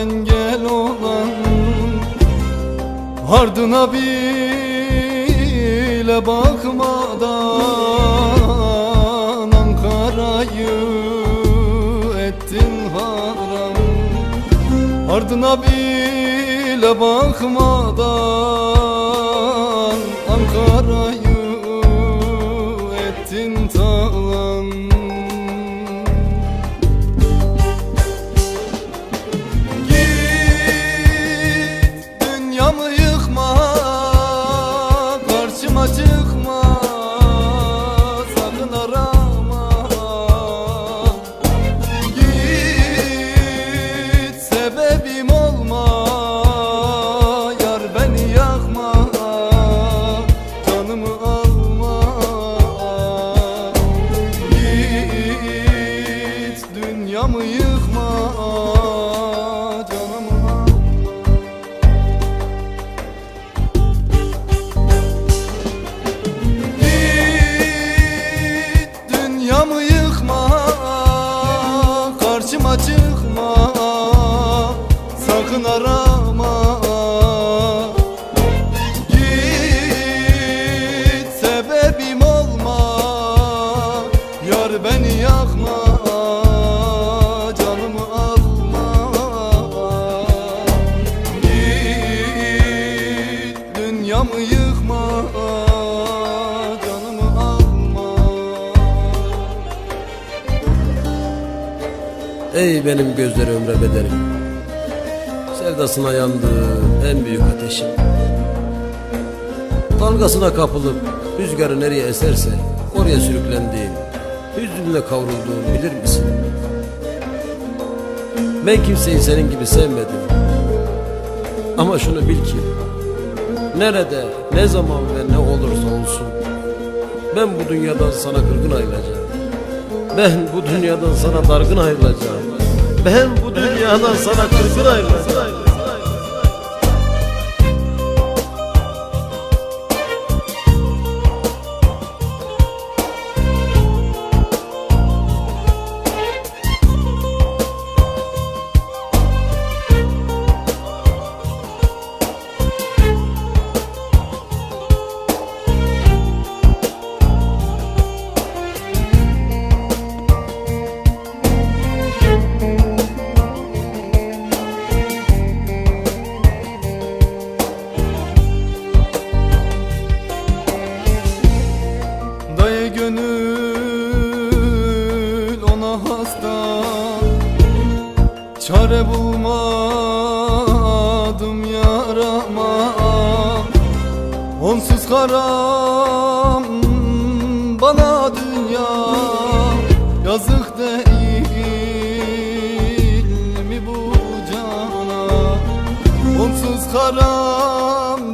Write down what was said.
engel olan Ardına bile bakmadan Ankara'yı ettin haram. Ardına bile bakmadan Ey benim gözleri ömre bedelim Sevdasına yandığım en büyük ateşim. Dalgasına kapılıp rüzgarı nereye eserse Oraya sürüklendiğim Hüzünle kavrulduğum bilir misin? Ben kimseyi senin gibi sevmedim. Ama şunu bil ki Nerede, ne zaman ve ne olursa olsun Ben bu dünyadan sana kırgın ayrılacağım ben bu dünyadan sana dargın ayrılacağım. Ben bu dünyadan sana kırgın ayrılacağım. Onsuz karam bana dünya. Yazık değil mi bu cana? Onsuz karam